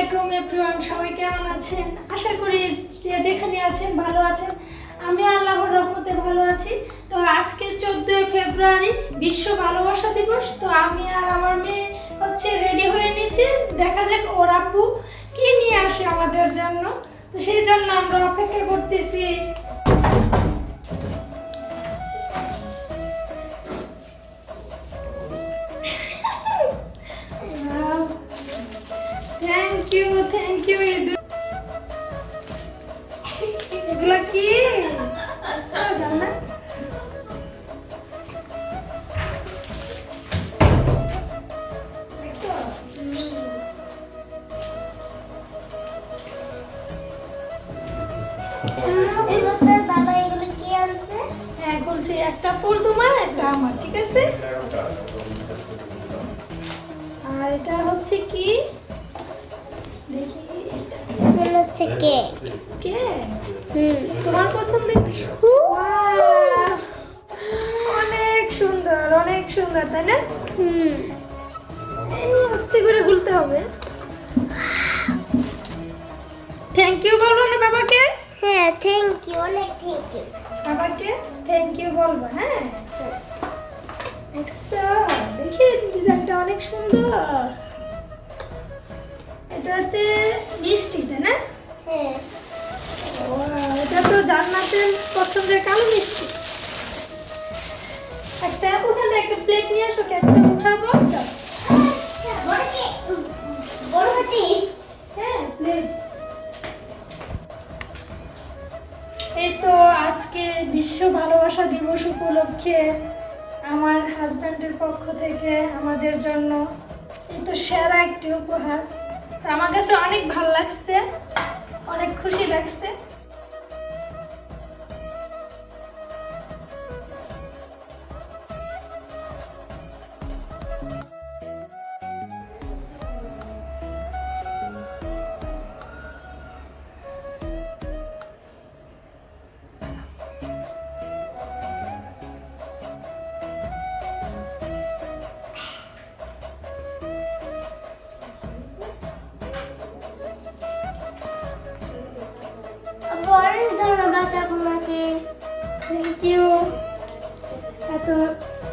আলাইকুম এভরিওয়ান, সবাই কেমন আছেন? আশা করি যে যেখানে আছেন ভালো আছেন। আমি আল্লাহর রহমতে ভালো আছি। তো আজকে চোদ্দোই ফেব্রুয়ারি, বিশ্ব ভালোবাসা দিবস। তো আমি আর আমার মেয়ে হচ্ছে রেডি হয়ে নিয়েছি। দেখা যাক ওর আপু কি নিয়ে আসে আমাদের জন্য। তো সেই জন্য আমরা অপেক্ষা করতেছি। ইউ থ্যাংক ইউ এগুলো কি আচ্ছা হ্যাঁ বলছি একটা ফুল তোমার একটা আমার ঠিক আছে? আর এটা হচ্ছে কি? মনে হচ্ছে কে কে হুম। তোমার পছন্দের? অনেক সুন্দর অনেক সুন্দর তাই না? হুম। আস্তে করে খুলতে হবে। থ্যাংক ইউ বলব না বাবাকে? হ্যাঁ থ্যাংক ইউ অনেক থ্যাংক ইউ বাবাকে থ্যাংক ইউ বলব হ্যাঁ? আচ্ছা। দেখি ডিজাইনটা অনেক সুন্দর। এটাতে মিষ্টি তাই না? হ্যাঁ। এটা তো জান্নাতের পছন্দের কালো মিষ্টি। একটা ওখানে একটা প্লেট নিয়ে আসো একটা উঠাবো। আচ্ছা হ্যাঁ প্লেট এই তো আজকে বিশ্ব ভালোবাসা দিবস উপলক্ষে আমার হাজব্যান্ডের পক্ষ থেকে আমাদের জন্য এই তো সেরা একটি উপহার। আমার কাছে অনেক ভালো লাগছে অনেক খুশি লাগছে।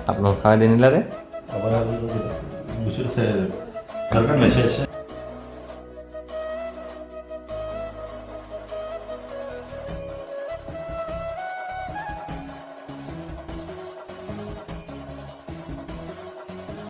आप लोग खावा देने लगे?